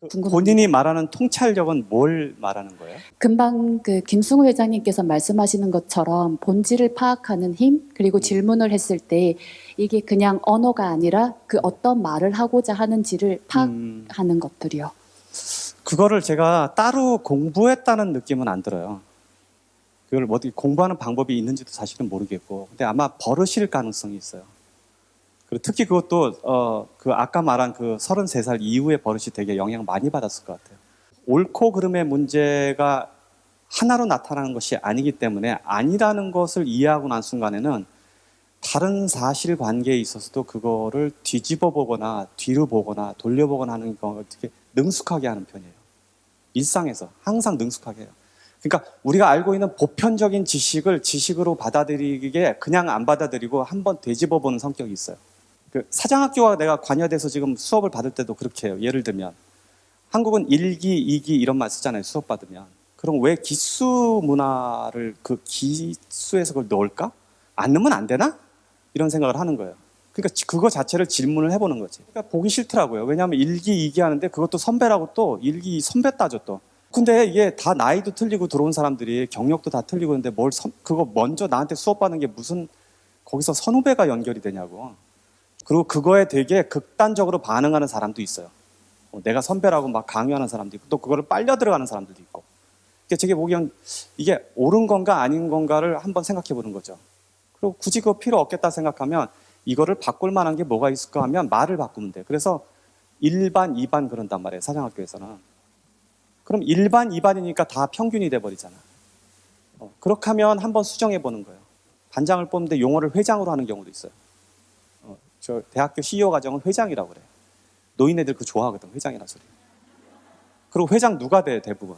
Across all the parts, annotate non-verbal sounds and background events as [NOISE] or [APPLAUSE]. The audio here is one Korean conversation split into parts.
궁금합니다. 본인이 말하는 통찰력은 뭘 말하는 거예요? 금방 그 김승우 회장님께서 말씀하시는 것처럼 본질을 파악하는 힘 그리고 질문을 했을 때 이게 그냥 언어가 아니라 그 어떤 말을 하고자 하는지를 음, 파악하는 것들이요. 그거를 제가 따로 공부했다는 느낌은 안 들어요. 그걸 뭐 어떻게 공부하는 방법이 있는지도 사실은 모르겠고, 근데 아마 버릇일 가능성이 있어요. 그리고 특히 그것도 어, 그 아까 말한 그 33살 이후의 버릇이 되게 영향 많이 받았을 것 같아요. 옳고 그름의 문제가 하나로 나타나는 것이 아니기 때문에 아니라는 것을 이해하고 난 순간에는 다른 사실 관계에 있어서도 그거를 뒤집어 보거나 뒤로 보거나 돌려보거나 하는 거 어떻게 능숙하게 하는 편이에요. 일상에서 항상 능숙하게 해요. 그러니까 우리가 알고 있는 보편적인 지식을 지식으로 받아들이기에 그냥 안 받아들이고 한번 되짚어 보는 성격이 있어요. 그 사장학교와 내가 관여돼서 지금 수업을 받을 때도 그렇게 해요. 예를 들면 한국은 1기, 2기 이런 말 쓰잖아요. 수업 받으면. 그럼 왜 기수 문화를 그 기수에서 그걸 넣을까? 안 넣으면 안 되나? 이런 생각을 하는 거예요. 그러니까 지- 그거 자체를 질문을 해보는 거지. 그러니까 보기 싫더라고요. 왜냐하면 1기, 2기 하는데 그것도 선배라고 또 1기 선배 따져 또. 근데 이게 다 나이도 틀리고 들어온 사람들이 경력도 다 틀리고 있는데 뭘 선- 그거 먼저 나한테 수업 받는 게 무슨 거기서 선후배가 연결이 되냐고. 그리고 그거에 되게 극단적으로 반응하는 사람도 있어요. 어, 내가 선배라고 막 강요하는 사람도 있고 또 그거를 빨려 들어가는 사람들도 있고. 그러니까 제게 보기엔 이게 옳은 건가 아닌 건가를 한번 생각해 보는 거죠. 그리고 굳이 그거 필요 없겠다 생각하면 이거를 바꿀 만한 게 뭐가 있을까 하면 말을 바꾸면 돼. 그래서 1반, 2반 그런단 말이에요. 사장학교에서는. 그럼 1반, 2반이니까 다 평균이 돼버리잖아. 어, 그렇게 하면 한번 수정해 보는 거예요. 반장을 뽑는데 용어를 회장으로 하는 경우도 있어요. 어, 저 대학교 CEO 과정은 회장이라고 그래. 노인네들 그 좋아하거든, 회장이라는 소리. 그리고 회장 누가 돼, 대부분?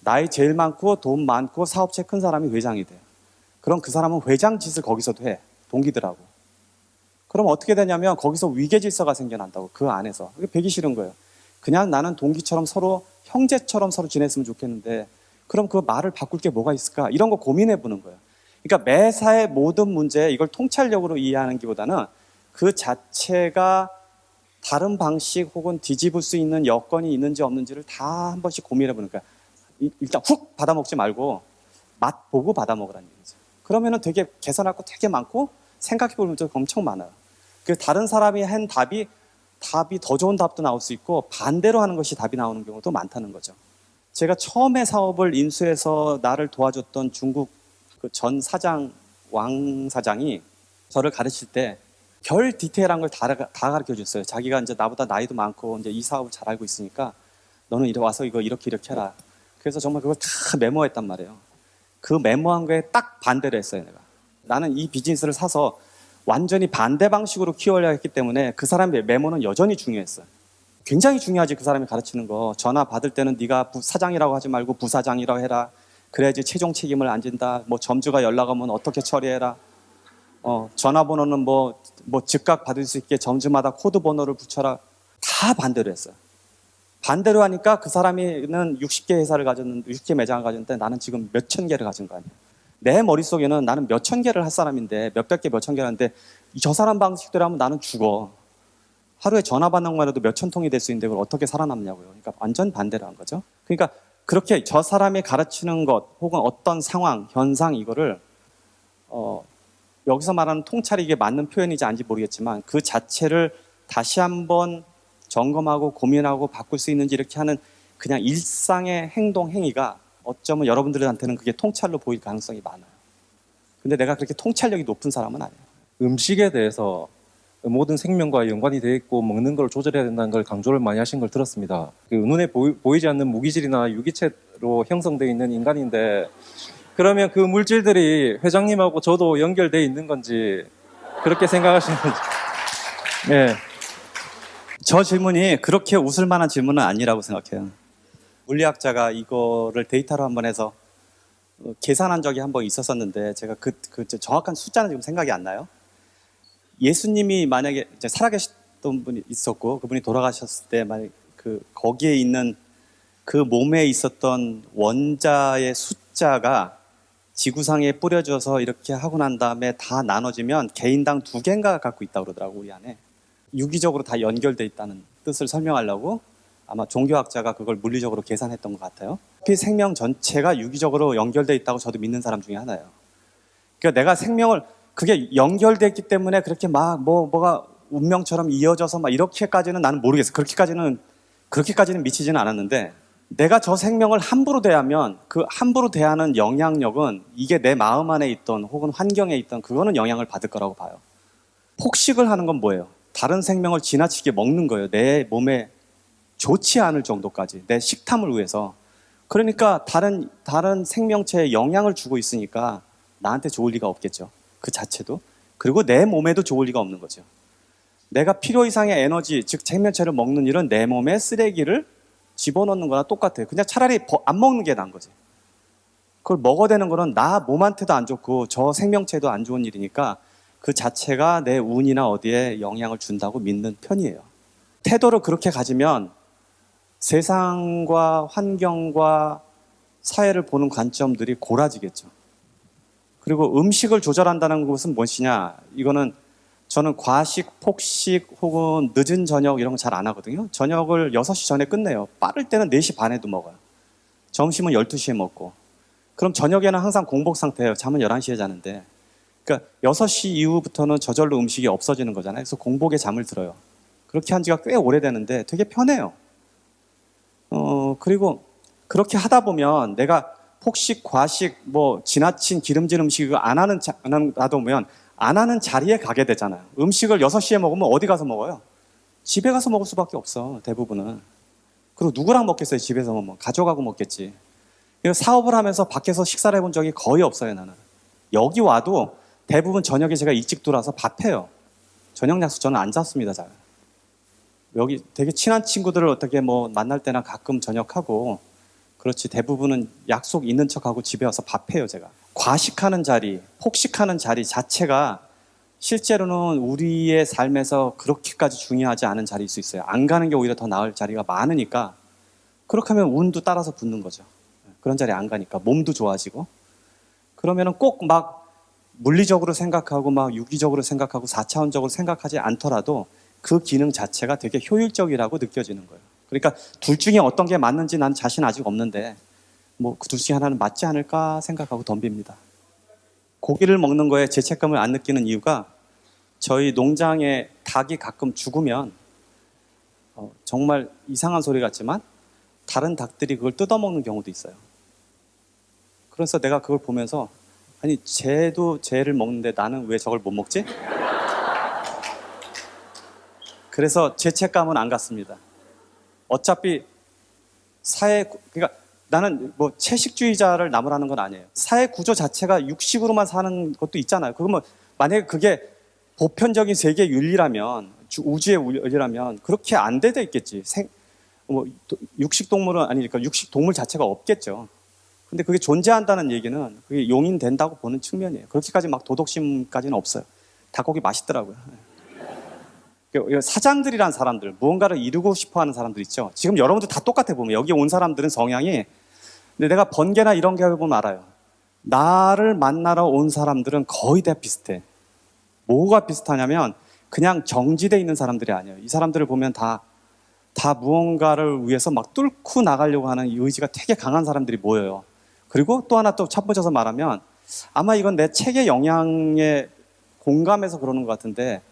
나이 제일 많고 돈 많고 사업체 큰 사람이 회장이 돼. 그럼 그 사람은 회장 짓을 거기서도 해. 동기들하고. 그럼 어떻게 되냐면 거기서 위계 질서가 생겨난다고. 그 안에서. 그게 배기 싫은 거예요. 그냥 나는 동기처럼 서로 형제처럼 서로 지냈으면 좋겠는데 그럼 그 말을 바꿀 게 뭐가 있을까? 이런 거 고민해 보는 거예요. 그러니까 매사의 모든 문제 이걸 통찰력으로 이해하는 기보다는 그 자체가 다른 방식 혹은 뒤집을 수 있는 여건이 있는지 없는지를 다 한 번씩 고민해. 이- 일단 훅 받아 먹지 말고 맛 보고 받아 먹으라는 얘기죠. 그러면은 되게 개선할 거 되게 많고 생각해 보면 좀 엄청 많아요. 그 다른 사람이 한 답이 답이 더 좋은 답도 나올 수 있고 반대로 하는 것이 답이 나오는 경우도 많다는 거죠. 제가 처음에 사업을 인수해서 나를 도와줬던 중국 그 전 사장 왕 사장이 저를 가르칠 때 별 디테일한 걸다다 가르쳐 줬어요. 자기가 이제 나보다 나이도 많고 이제 이 사업을 잘 알고 있으니까 너는 이리 와서 이거 이렇게 이렇게 해라. 그래서 정말 그걸 다 메모했단 말이에요. 그 메모한 거에 딱 반대를 했어요, 내가. 나는 이 비즈니스를 사서 완전히 반대 방식으로 키워야 했기 때문에 그 사람의 메모는 여전히 중요했어요. 굉장히 중요하지 그 사람이 가르치는 거. 전화 받을 때는 네가 부- 사장이라고 하지 말고 부사장이라고 해라. 그래야지 최종 책임을 안 진다. 뭐 점주가 연락 오면 어떻게 처리해라. 어, 전화번호는 뭐, 뭐 즉각 받을 수 있게 점주마다 코드 번호를 붙여라. 다 반대로 했어요. 반대로 하니까 그 사람이는 60개 회사를 가졌는데, 60개 매장을 가졌는데 나는 지금 몇 천 개를 가진 거 아니에요. 내 머릿속에는 나는 몇 천 개를 할 사람인데, 몇백 개, 몇 천 개를 하는데, 저 사람 방식대로 하면 나는 죽어. 하루에 전화 받는 것만 해도 몇 천 통이 될 수 있는데 그걸 어떻게 살아남냐고요. 그러니까 완전 반대로 한 거죠. 그러니까 그렇게 저 사람이 가르치는 것 혹은 어떤 상황, 현상 이거를 어, 여기서 말하는 통찰이 이게 맞는 표현인지 아닌지 모르겠지만 그 자체를 다시 한번 점검하고 고민하고 바꿀 수 있는지 이렇게 하는 그냥 일상의 행동 행위가 어쩌면 여러분들한테는 그게 통찰로 보일 가능성이 많아요. 근데 내가 그렇게 통찰력이 높은 사람은 아니에요. 음식에 대해서 모든 생명과 연관이 되어 있고 먹는 걸 조절해야 된다는 걸 강조를 많이 하신 걸 들었습니다. 그 눈에 보이, 지 않는 무기질이나 유기체로 형성되어 있는 인간인데 그러면 그 물질들이 회장님하고 저도 연결되어 있는 건지 그렇게 생각하시는 건지. 네. [LAUGHS] 저 질문이 그렇게 웃을 만한 질문은 아니라고 생각해요. 물리학자가 이거를 데이터로 한번 해서 어, 계산한 적이 한 번 있었었는데 제가 그, 그 정확한 숫자는 지금 생각이 안 나요. 예수님이 만약에 살아계셨던 분이 있었고 그분이 돌아가셨을 때 만약 그 거기에 있는 그 몸에 있었던 원자의 숫자가 지구상에 뿌려져서 이렇게 하고 난 다음에 다 나눠지면 개인당 두 개인가 갖고 있다고 그러더라고 우리 안에. 유기적으로 다 연결돼 있다는 뜻을 설명하려고 아마 종교학자가 그걸 물리적으로 계산했던 것 같아요. 피 생명 전체가 유기적으로 연결돼 있다고 저도 믿는 사람 중에 하나예요. 그러니까 내가 생명을 그게 연결됐기 때문에 그렇게 막 뭐 뭐가 운명처럼 이어져서 막 이렇게까지는 나는 모르겠어. 그렇게까지는 그렇게까지는 미치지는 않았는데 내가 저 생명을 함부로 대하면 그 함부로 대하는 영향력은 이게 내 마음 안에 있던 혹은 환경에 있던 그거는 영향을 받을 거라고 봐요. 폭식을 하는 건 뭐예요? 다른 생명을 지나치게 먹는 거예요. 내 몸에 좋지 않을 정도까지 내 식탐을 위해서. 그러니까 다른 다른 생명체에 영향을 주고 있으니까 나한테 좋을 리가 없겠죠. 그 자체도. 그리고 내 몸에도 좋을 리가 없는 거죠. 내가 필요 이상의 에너지, 즉 생명체를 먹는 일은 내 몸에 쓰레기를 집어넣는 거나 똑같아요. 그냥 차라리 버- 안 먹는 게 나은 거지. 그걸 먹어대는 거는 나 몸한테도 안 좋고 저 생명체도 안 좋은 일이니까 그 자체가 내 운이나 어디에 영향을 준다고 믿는 편이에요. 태도를 그렇게 가지면 세상과 환경과 사회를 보는 관점들이 고라지겠죠. 그리고 음식을 조절한다는 것은 무엇이냐? 이거는 저는 과식, 폭식 혹은 늦은 저녁 이런 거 잘 안 하거든요. 저녁을 6시 전에 끝내요. 빠를 때는 4시 반에도 먹어요. 점심은 12시에 먹고. 그럼 저녁에는 항상 공복 상태예요. 잠은 11시에 자는데. 그러니까 6시 이후부터는 저절로 음식이 없어지는 거잖아요. 그래서 공복에 잠을 들어요. 그렇게 한 지가 꽤 오래되는데 되게 편해요. 어, 그리고 그렇게 하다 보면 내가 폭식, 과식, 뭐 지나친 기름진 음식을 안 하는 자, 안 하는- 놔두면 안 하는 자리에 가게 되잖아요. 음식을 6시에 먹으면 어디 가서 먹어요? 집에 가서 먹을 수밖에 없어, 대부분은. 그리고 누구랑 먹겠어요, 집에서 먹으면. 가져가고 먹겠지. 사업을 하면서 밖에서 식사를 해본 적이 거의 없어요, 나는. 여기 와도 대부분 저녁에 제가 일찍 들어와서 밥해요. 저녁 약속 저는 안 잡습니다, 잘. 여기 되게 친한 친구들을 어떻게 뭐 만날 때나 가끔 저녁하고 그렇지 대부분은 약속 있는 척하고 집에 와서 밥해요 제가 과식하는 자리 폭식하는 자리 자체가 실제로는 우리의 삶에서 그렇게까지 중요하지 않은 자리일 수 있어요 안 가는 게 오히려 더 나을 자리가 많으니까 그렇게 하면 운도 따라서 붙는 거죠 그런 자리에 안 가니까 몸도 좋아지고 그러면은 꼭 막 물리적으로 생각하고 막 유기적으로 생각하고 4차원적으로 생각하지 않더라도 그 기능 자체가 되게 효율적이라고 느껴지는 거예요. 그러니까 둘 중에 어떤 게 맞는지 난 자신 아직 없는데 뭐 그 둘 중에 하나는 맞지 않을까 생각하고 덤빕니다. 고기를 먹는 거에 죄책감을 안 느끼는 이유가 저희 농장에 닭이 가끔 죽으면 어, 정말 이상한 소리 같지만 다른 닭들이 그걸 뜯어먹는 경우도 있어요. 그래서 내가 그걸 보면서 아니 쟤도 쟤를 먹는데 나는 왜 저걸 못 먹지? 그래서 죄책감은 안 갖습니다. 어차피 사회 그러니까 나는 뭐 채식주의자를 나무라는 건 아니에요. 사회 구조 자체가 육식으로만 사는 것도 있잖아요. 그러면 만약에 그게 보편적인 세계 윤리라면 주- 우주의 윤리라면 그렇게 안돼돼 있겠지. 생, 뭐 도- 육식 동물은 아니니까 육식 동물 자체가 없겠죠. 근데 그게 존재한다는 얘기는 그게 용인된다고 보는 측면이에요. 그렇게까지 막 도덕심까지는 없어요. 닭고기 맛있더라고요. 그 사장들이란 사람들, 무언가를 이루고 싶어 하는 사람들 있죠. 지금 여러분들 다 똑같아 보면 여기 온 사람들은 성향이 근데 내가 번개나 이런 게 보면 알아요. 나를 만나러 온 사람들은 거의 다 비슷해. 뭐가 비슷하냐면 그냥 정지돼 있는 사람들이 아니에요. 이 사람들을 보면 다, 다 무언가를 위해서 막 뚫고 나가려고 하는 이 의지가 되게 강한 사람들이 모여요. 그리고 또 하나 또 첩보져서 말하면 아마 이건 내 책의 영향에 공감해서 그러는 것 같은데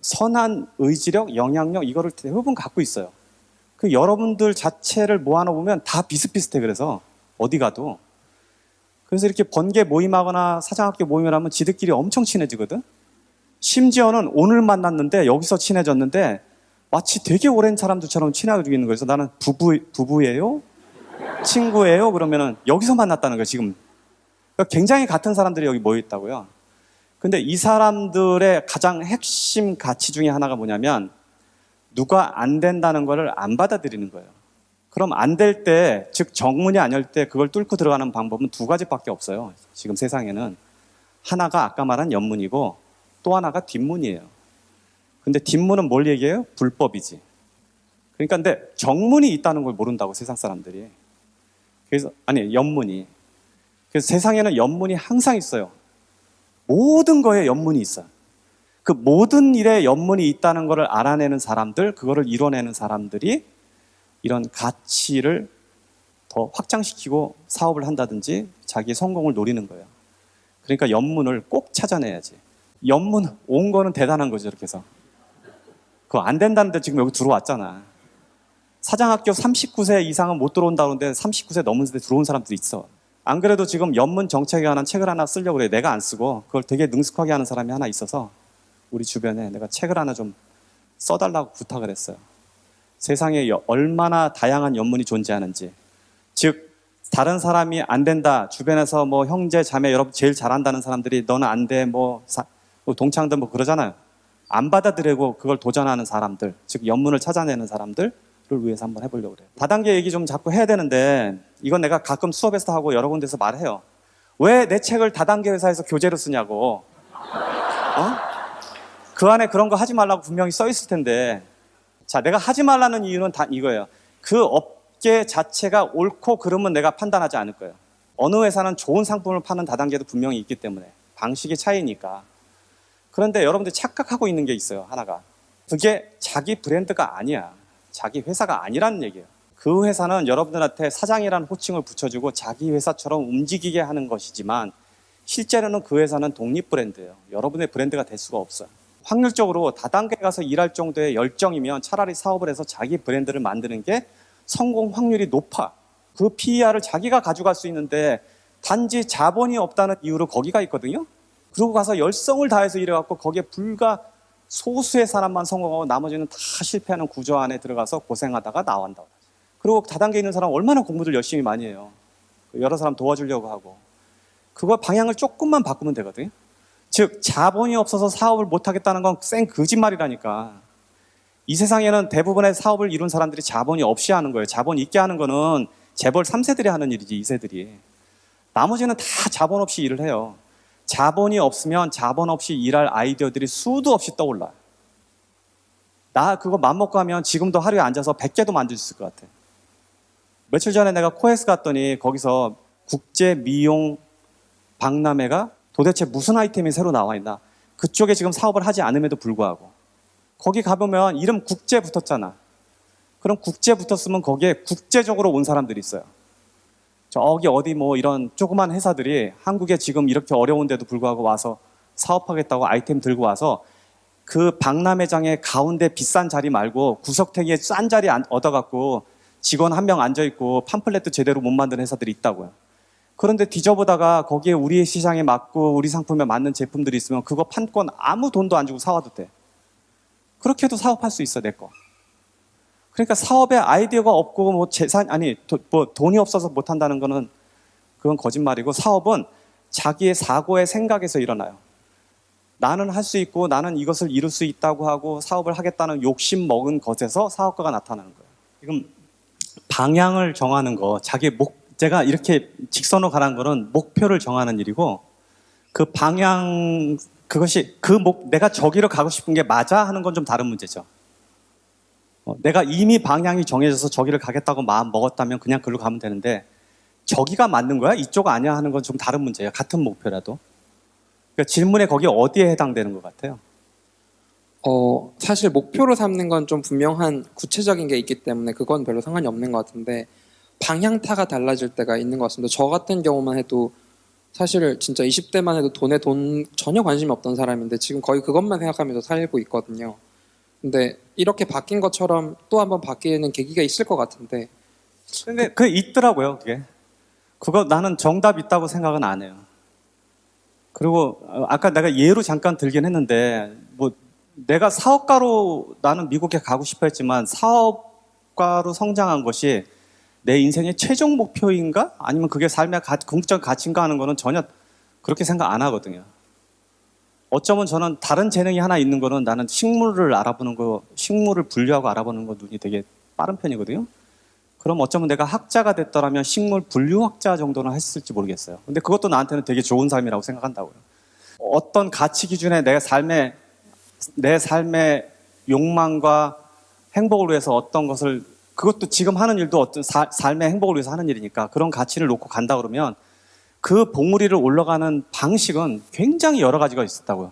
선한 의지력, 영향력 이거를 대부분 갖고 있어요. 그 여러분들 자체를 모아놓으면 다 비슷비슷해 그래서 어디 가도 그래서 이렇게 번개 모임하거나 사장학교 모임을 하면 지들끼리 엄청 친해지거든. 심지어는 오늘 만났는데 여기서 친해졌는데 마치 되게 오랜 사람들처럼 친하게 있는 거예요. 그래서 나는 부부 부부예요, 친구예요. 그러면은 여기서 만났다는 거예요. 지금 그러니까 굉장히 같은 사람들이 여기 모여 있다고요. 근데 이 사람들의 가장 핵심 가치 중에 하나가 뭐냐면 누가 안 된다는 것을 안 받아들이는 거예요. 그럼 안 될 때, 즉 정문이 아닐 때 그걸 뚫고 들어가는 방법은 두 가지밖에 없어요. 지금 세상에는 하나가 아까 말한 옆문이고 또 하나가 뒷문이에요. 근데 뒷문은 뭘 얘기해요? 불법이지. 그러니까 근데 정문이 있다는 걸 모른다고 세상 사람들이. 그래서 아니 옆문이. 그래서 세상에는 옆문이 항상 있어요. 모든 거에 연문이 있어요. 그 모든 일에 연문이 있다는 것을 알아내는 사람들, 그거를 이뤄내는 사람들이 이런 가치를 더 확장시키고 사업을 한다든지 자기 성공을 노리는 거예요. 그러니까 연문을 꼭 찾아내야지. 연문 온 거는 대단한 거죠, 이렇게 해서. 그거 안 된다는데 지금 여기 들어왔잖아. 사장학교 39세 이상은 못 들어온다는데 39세 넘은데 들어온 사람들이 있어. 안 그래도 지금 연문 정책에 관한 책을 하나 쓰려고 그래. 내가 안 쓰고 그걸 되게 능숙하게 하는 사람이 하나 있어서 우리 주변에 내가 책을 하나 좀 써달라고 부탁을 했어요. 세상에 여- 얼마나 다양한 연문이 존재하는지. 즉, 다른 사람이 안 된다. 주변에서 뭐 형제, 자매, 여러분 제일 잘한다는 사람들이 너는 안 돼. 뭐, 사- 뭐 동창들 뭐 그러잖아요. 안 받아들이고 그걸 도전하는 사람들, 즉 연문을 찾아내는 사람들을 위해서 한번 해보려고 그래요. 다단계 얘기 좀 자꾸 해야 되는데 이건 내가 가끔 수업에서 하고 여러 군데서 말해요. 왜 내 책을 다단계 회사에서 교재로 쓰냐고. 어? 그 안에 그런 거 하지 말라고 분명히 써 있을 텐데. 자, 내가 하지 말라는 이유는 다 이거예요. 그 업계 자체가 옳고 그름은 내가 판단하지 않을 거예요. 어느 회사는 좋은 상품을 파는 다단계도 분명히 있기 때문에 방식의 차이니까. 그런데 여러분들이 착각하고 있는 게 있어요. 하나가. 그게 자기 브랜드가 아니야. 자기 회사가 아니라는 얘기예요. 그 회사는 여러분들한테 사장이라는 호칭을 붙여주고 자기 회사처럼 움직이게 하는 것이지만 실제로는 그 회사는 독립 브랜드예요. 여러분의 브랜드가 될 수가 없어요. 확률적으로 다단계 가서 일할 정도의 열정이면 차라리 사업을 해서 자기 브랜드를 만드는 게 성공 확률이 높아. 그 PER을 자기가 가져갈 수 있는데 단지 자본이 없다는 이유로 거기가 있거든요. 그러고 가서 열성을 다해서 일해갖고 거기에 불과 소수의 사람만 성공하고 나머지는 다 실패하는 구조 안에 들어가서 고생하다가 나온다. 그리고 다단계에 있는 사람 얼마나 공부를 열심히 많이 해요. 여러 사람 도와주려고 하고. 그거 방향을 조금만 바꾸면 되거든요. 즉, 자본이 없어서 사업을 못하겠다는 건쌩 거짓말이라니까. 이 세상에는 대부분의 사업을 이룬 사람들이 자본이 없이 하는 거예요. 자본 있게 하는 거는 재벌 3세들이 하는 일이지, 2세들이. 나머지는 다 자본 없이 일을 해요. 자본이 없으면 자본 없이 일할 아이디어들이 수도 없이 떠올라. 나 그거 맘먹고 하면 지금도 하루에 앉아서 100개도 만들 수 있을 것 같아. 며칠 전에 내가 코에스 갔더니 거기서 국제 미용 박람회가 도대체 무슨 아이템이 새로 나와 있나. 그쪽에 지금 사업을 하지 않음에도 불구하고. 거기 가보면 이름 국제 붙었잖아. 그럼 국제 붙었으면 거기에 국제적으로 온 사람들이 있어요. 저기 어디 뭐 이런 조그만 회사들이 한국에 지금 이렇게 어려운데도 불구하고 와서 사업하겠다고 아이템 들고 와서 그 박람회장의 가운데 비싼 자리 말고 구석탱이에 싼 자리 안- 얻어갖고 직원 한 명 앉아있고 팜플렛도 제대로 못 만드는 회사들이 있다고요. 그런데 뒤져보다가 거기에 우리의 시장에 맞고 우리 상품에 맞는 제품들이 있으면 그거 판권 아무 돈도 안 주고 사와도 돼. 그렇게 해도 사업할 수 있어, 내 거. 그러니까 사업에 아이디어가 없고 뭐 재산 아니 도, 뭐 돈이 없어서 못 한다는 거는 그건 거짓말이고 사업은 자기의 사고의 생각에서 일어나요. 나는 할 수 있고 나는 이것을 이룰 수 있다고 하고 사업을 하겠다는 욕심 먹은 것에서 사업가가 나타나는 거예요. 지금 방향을 정하는 거, 자기 목 제가 이렇게 직선으로 가라는 거는 목표를 정하는 일이고 그 방향 그것이 그 목 내가 저기로 가고 싶은 게 맞아 하는 건 좀 다른 문제죠. 어, 내가 이미 방향이 정해져서 저기를 가겠다고 마음 먹었다면 그냥 글로 가면 되는데 저기가 맞는 거야? 이쪽 아니야? 하는 건 좀 다른 문제예요. 같은 목표라도. 그러니까 질문에 거기 어디에 해당되는 것 같아요? 어, 사실 목표로 삼는 건 좀 분명한 구체적인 게 있기 때문에 그건 별로 상관이 없는 것 같은데 방향타가 달라질 때가 있는 것 같습니다. 저 같은 경우만 해도 사실 진짜 20대만 해도 돈에 돈 전혀 관심이 없던 사람인데 지금 거의 그것만 생각하면서 살고 있거든요. 근데 이렇게 바뀐 것처럼 또 한번 바뀌는 계기가 있을 것 같은데 근데 그 있더라고요, 그게. 그거 나는 정답 있다고 생각은 안 해요. 그리고 어, 아까 내가 예로 잠깐 들긴 했는데 뭐 내가 사업가로 나는 미국에 가고 싶어 했지만 사업가로 성장한 것이 내 인생의 최종 목표인가? 아니면 그게 삶의 가, 궁극적 가치인가 하는 거는 전혀 그렇게 생각 안 하거든요. 어쩌면 저는 다른 재능이 하나 있는 거는 나는 식물을 알아보는 거, 식물을 분류하고 알아보는 거 눈이 되게 빠른 편이거든요. 그럼 어쩌면 내가 학자가 됐더라면 식물 분류학자 정도는 했을지 모르겠어요. 근데 그것도 나한테는 되게 좋은 삶이라고 생각한다고요. 어떤 가치 기준에 내 삶의 내 삶의 욕망과 행복을 위해서 어떤 것을 그것도 지금 하는 일도 어떤 사- 삶의 행복을 위해서 하는 일이니까 그런 가치를 놓고 간다 그러면 그 봉우리를 올라가는 방식은 굉장히 여러 가지가 있었다고요.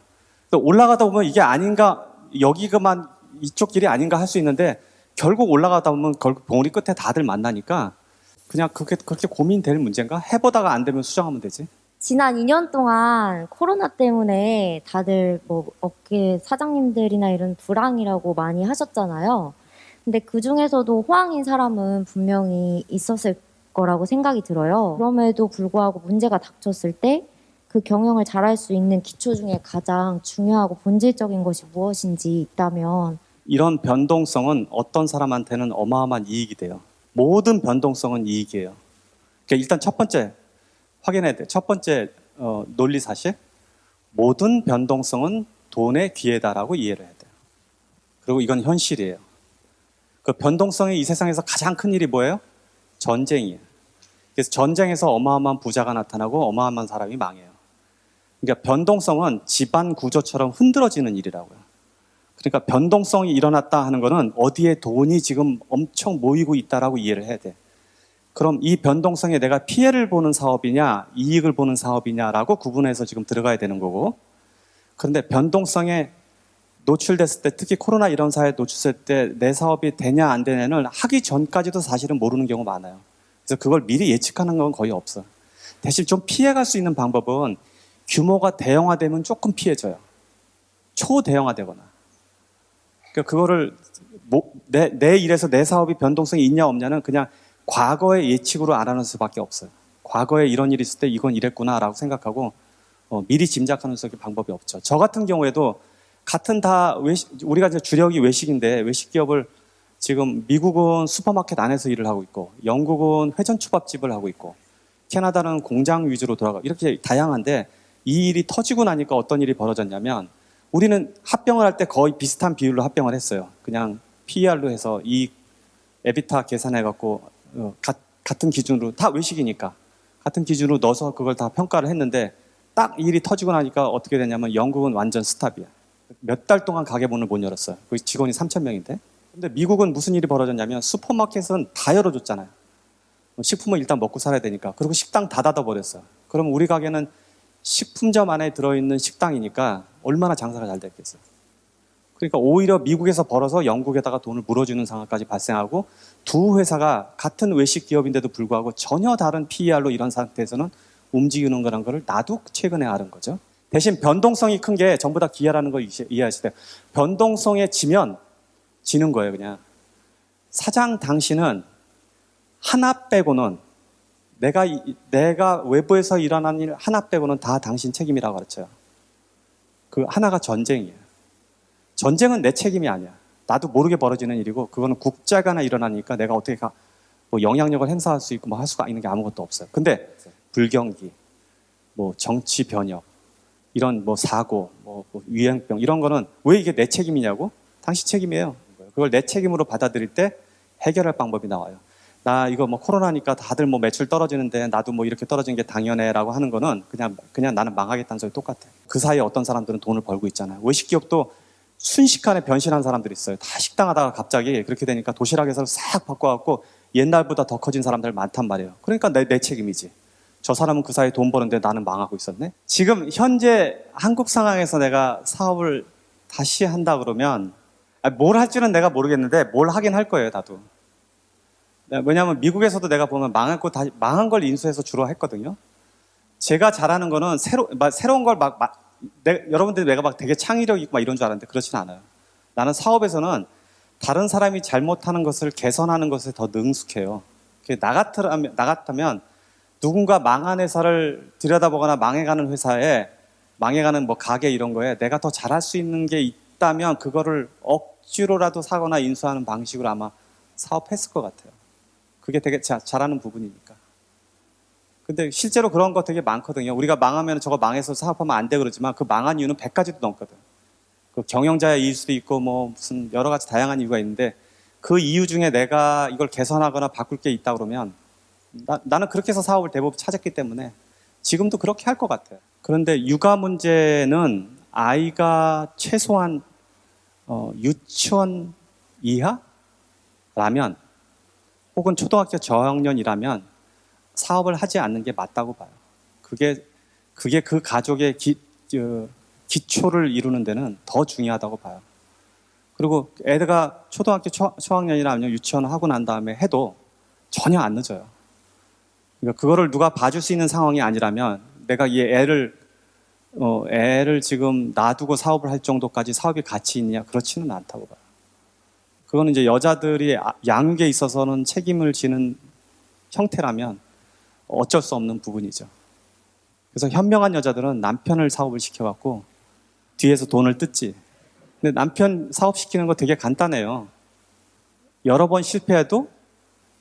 또 올라가다 보면 이게 아닌가 여기가만 이쪽 길이 아닌가 할 수 있는데 결국 올라가다 보면 결국 봉우리 끝에 다들 만나니까 그냥 그렇게 그렇게 고민될 문제인가? 해보다가 안 되면 수정하면 되지. 지난 2년 동안 코로나 때문에 다들 뭐 업계 사장님들이나 이런 불황이라고 많이 하셨잖아요. 근데 그 중에서도 호황인 사람은 분명히 있었을 거라고 생각이 들어요. 그럼에도 불구하고 문제가 닥쳤을 때 그 경영을 잘할 수 있는 기초 중에 가장 중요하고 본질적인 것이 무엇인지 있다면 이런 변동성은 어떤 사람한테는 어마어마한 이익이 돼요. 모든 변동성은 이익이에요. 그러니까 일단 첫 번째 확인해야 돼. 첫 번째 어, 논리 사실 모든 변동성은 돈의 기회다라고 이해를 해야 돼요. 그리고 이건 현실이에요. 그 변동성의 이 세상에서 가장 큰 일이 뭐예요? 전쟁이에요. 그래서 전쟁에서 어마어마한 부자가 나타나고 어마어마한 사람이 망해요. 그러니까 변동성은 집안 구조처럼 흔들어지는 일이라고요. 그러니까 변동성이 일어났다 하는 거는 어디에 돈이 지금 엄청 모이고 있다라고 이해를 해야 돼. 그럼 이 변동성에 내가 피해를 보는 사업이냐, 이익을 보는 사업이냐라고 구분해서 지금 들어가야 되는 거고. 그런데 변동성에 노출됐을 때, 특히 코로나 이런 사회에 노출됐을 때 내 사업이 되냐 안 되냐를 하기 전까지도 사실은 모르는 경우 많아요. 그래서 그걸 미리 예측하는 건 거의 없어. 대신 좀 피해갈 수 있는 방법은 규모가 대형화되면 조금 피해져요. 초대형화되거나. 그러니까 그거를 뭐- 내, 내 일에서 내 사업이 변동성이 있냐 없냐는 그냥 과거의 예측으로 알아낼 수밖에 없어요. 과거에 이런 일이 있을 때 이건 이랬구나라고 생각하고 어, 미리 짐작하는 수밖에 방법이 없죠. 저 같은 경우에도 같은 다 외식, 우리가 이제 주력이 외식인데 외식 기업을 지금 미국은 슈퍼마켓 안에서 일을 하고 있고 영국은 회전 초밥집을 하고 있고 캐나다는 공장 위주로 돌아가 이렇게 다양한데 이 일이 터지고 나니까 어떤 일이 벌어졌냐면 우리는 합병을 할 때 거의 비슷한 비율로 합병을 했어요. 그냥 PER로 해서 이 에비타 계산해 갖고 어, 같은 기준으로 다 외식이니까 같은 기준으로 넣어서 그걸 다 평가를 했는데 딱이 일이 터지고 나니까 어떻게 되냐면 영국은 완전 스탑이야. 몇 달 동안 가게 문을 못 열었어요. 그 직원이 3천 명인데. 근데 미국은 무슨 일이 벌어졌냐면 슈퍼마켓은 다 열어줬잖아요. 식품은 일단 먹고 살아야 되니까. 그리고 식당 다 닫아버렸어요. 그럼 우리 가게는 식품점 안에 들어있는 식당이니까 얼마나 장사가 잘 됐겠어요. 그러니까 오히려 미국에서 벌어서 영국에다가 돈을 물어주는 상황까지 발생하고 두 회사가 같은 외식 기업인데도 불구하고 전혀 다른 PER로 이런 상태에서는 움직이는 거란 거를 나도 최근에 알은 거죠. 대신 변동성이 큰 게 전부 다 기회라는 걸 이해- 이해하시되 변동성에 지면 지는 거예요, 그냥. 사장 당신은 하나 빼고는 내가 이- 내가 외부에서 일어난 일 하나 빼고는 다 당신 책임이라고 가르쳐요. 그 하나가 전쟁이에요. 전쟁은 내 책임이 아니야. 나도 모르게 벌어지는 일이고 그거는 국제가 하나 일어나니까 내가 어떻게 가, 뭐 영향력을 행사할 수 있고 뭐 할 수가 있는 게 아무것도 없어요. 근데 불경기, 뭐 정치 변혁, 이런 뭐 사고, 뭐, 뭐 유행병 이런 거는 왜 이게 내 책임이냐고? 당신 책임이에요. 그걸 내 책임으로 받아들일 때 해결할 방법이 나와요. 나 이거 뭐 코로나니까 다들 뭐 매출 떨어지는데 나도 뭐 이렇게 떨어지는 게 당연해라고 하는 거는 그냥 그냥 나는 망하겠다는 소리 똑같아. 그 사이에 어떤 사람들은 돈을 벌고 있잖아요. 외식 기업도 순식간에 변신한 사람들이 있어요. 다 식당 하다가 갑자기 그렇게 되니까 도시락에서 싹 바꿔갖고 옛날보다 더 커진 사람들 많단 말이에요. 그러니까 내, 내 책임이지. 저 사람은 그 사이에 돈 버는데 나는 망하고 있었네. 지금 현재 한국 상황에서 내가 사업을 다시 한다 그러면 아, 뭘 할지는 내가 모르겠는데 뭘 하긴 할 거예요, 나도. 네, 왜냐하면 미국에서도 내가 보면 망한 거 다시 망한 걸 인수해서 주로 했거든요. 제가 잘하는 거는 새로 막 새로운 걸막 여러분들이 내가 막 되게 창의력 있고 막 이런 줄 알았는데 그렇진 않아요. 나는 사업에서는 다른 사람이 잘못하는 것을 개선하는 것에 더 능숙해요. 나 같으면 나 같다면 누군가 망한 회사를 들여다보거나 망해가는 회사에 망해가는 뭐 가게 이런 거에 내가 더 잘할 수 있는 게 있다면 그거를 억지로라도 사거나 인수하는 방식으로 아마 사업했을 것 같아요. 그게 되게 자, 잘하는 부분이니까. 근데 실제로 그런 거 되게 많거든요. 우리가 망하면 저거 망해서 사업하면 안 돼 그러지만 그 망한 이유는 100가지도 넘거든. 그 경영자의 이유일 수도 있고 뭐 무슨 여러 가지 다양한 이유가 있는데 그 이유 중에 내가 이걸 개선하거나 바꿀 게 있다 그러면 나, 나는 그렇게 해서 사업을 대부분 찾았기 때문에 지금도 그렇게 할 것 같아요. 그런데 육아 문제는 아이가 최소한 어, 유치원 이하라면 혹은 초등학교 저학년이라면 사업을 하지 않는 게 맞다고 봐요. 그게 그게 그 가족의 기, 저, 기초를 이루는 데는 더 중요하다고 봐요. 그리고 애가 초등학교 초, 초학년이나 아니면 유치원 하고 난 다음에 해도 전혀 안 늦어요. 그러니까 그거를 누가 봐줄 수 있는 상황이 아니라면 내가 이 애를 어, 애를 지금 놔두고 사업을 할 정도까지 사업이 가치 있냐 그렇지는 않다고 봐요. 그거는 이제 여자들이 아- 양육에 있어서는 책임을 지는 형태라면 어쩔 수 없는 부분이죠. 그래서 현명한 여자들은 남편을 사업을 시켜갖고 뒤에서 돈을 뜯지. 근데 남편 사업 시키는 거 되게 간단해요. 여러 번 실패해도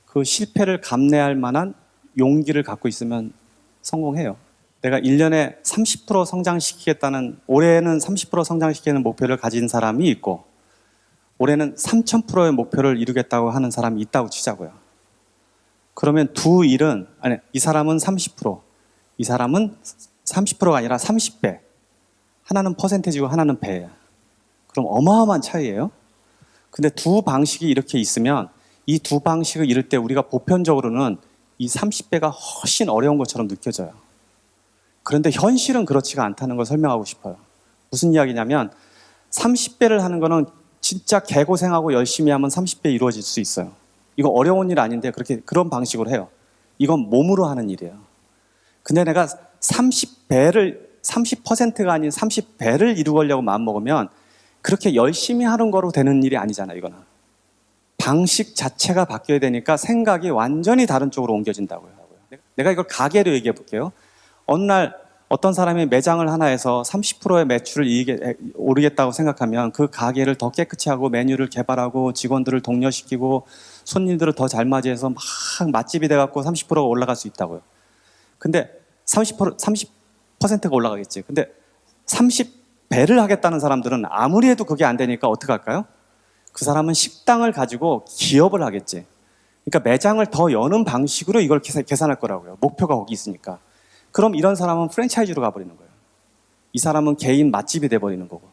그 실패를 감내할 만한 용기를 갖고 있으면 성공해요. 내가 1년에 30% 성장시키겠다는, 올해는 30% 성장시키는 목표를 가진 사람이 있고, 올해는 3000%의 목표를 이루겠다고 하는 사람이 있다고 치자고요. 그러면 두 일은, 아니, 이 사람은 30%, 이 사람은 30%가 아니라 30배. 하나는 퍼센테지고 하나는 배예요. 그럼 어마어마한 차이예요. 근데 두 방식이 이렇게 있으면 이 두 방식을 이룰 때 우리가 보편적으로는 이 30배가 훨씬 어려운 것처럼 느껴져요. 그런데 현실은 그렇지가 않다는 걸 설명하고 싶어요. 무슨 이야기냐면 30배를 하는 거는 진짜 개고생하고 열심히 하면 30배 이루어질 수 있어요. 이거 어려운 일 아닌데 그렇게 그런 방식으로 해요. 이건 몸으로 하는 일이에요. 근데 내가 30배를 30%가 아닌 30배를 이루려고 마음먹으면 그렇게 열심히 하는 거로 되는 일이 아니잖아요, 이거는. 방식 자체가 바뀌어야 되니까 생각이 완전히 다른 쪽으로 옮겨진다고요. 내가 이걸 가게로 얘기해 볼게요. 어느 날 어떤 사람이 매장을 하나 해서 30%의 매출을 이익에 오르겠다고 생각하면 그 가게를 더 깨끗이 하고 메뉴를 개발하고 직원들을 독려시키고 손님들을 더 잘 맞이해서 막 맛집이 돼갖고 30%가 올라갈 수 있다고요. 근데 30% 30%가 올라가겠지. 근데 30배를 하겠다는 사람들은 아무리 해도 그게 안 되니까 어떻게 할까요? 그 사람은 식당을 가지고 기업을 하겠지. 그러니까 매장을 더 여는 방식으로 이걸 계산- 계산 할 거라고요. 목표가 거기 있으니까. 그럼 이런 사람은 프랜차이즈로 가버리는 거예요. 이 사람은 개인 맛집이 돼버리는 거고.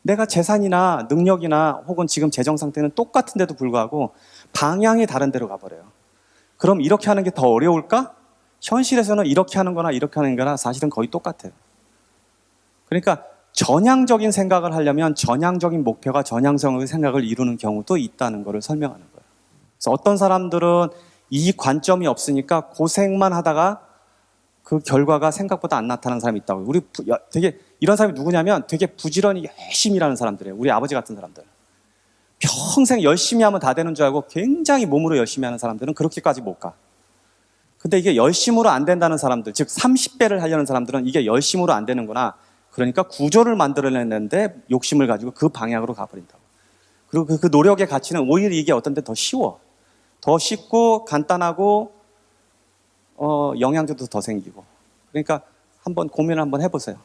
내가 재산이나 능력이나 혹은 지금 재정 상태는 똑같은데도 불구하고 방향이 다른 데로 가버려요. 그럼 이렇게 하는 게 더 어려울까? 현실에서는 이렇게 하는 거나 이렇게 하는 거나 사실은 거의 똑같아요. 그러니까 전향적인 생각을 하려면 전향적인 목표가 전향성의 생각을 이루는 경우도 있다는 것을 설명하는 거예요. 그래서 어떤 사람들은 이 관점이 없으니까 고생만 하다가 그 결과가 생각보다 안 나타나는 사람이 있다고. 우리 되게 이런 사람이 누구냐면 되게 부지런히 열심히 일하는 사람들이에요. 우리 아버지 같은 사람들. 평생 열심히 하면 다 되는 줄 알고 굉장히 몸으로 열심히 하는 사람들은 그렇게까지 못 가. 근데 이게 열심으로 안 된다는 사람들, 즉 30배를 하려는 사람들은 이게 열심으로 안 되는구나. 그러니까 구조를 만들어냈는데 욕심을 가지고 그 방향으로 가버린다고. 그리고 그, 그 노력의 가치는 오히려 이게 어떤 데 더 쉬워. 더 쉽고 간단하고 어, 영양제도 더 생기고. 그러니까 한번 고민을 한번 해보세요.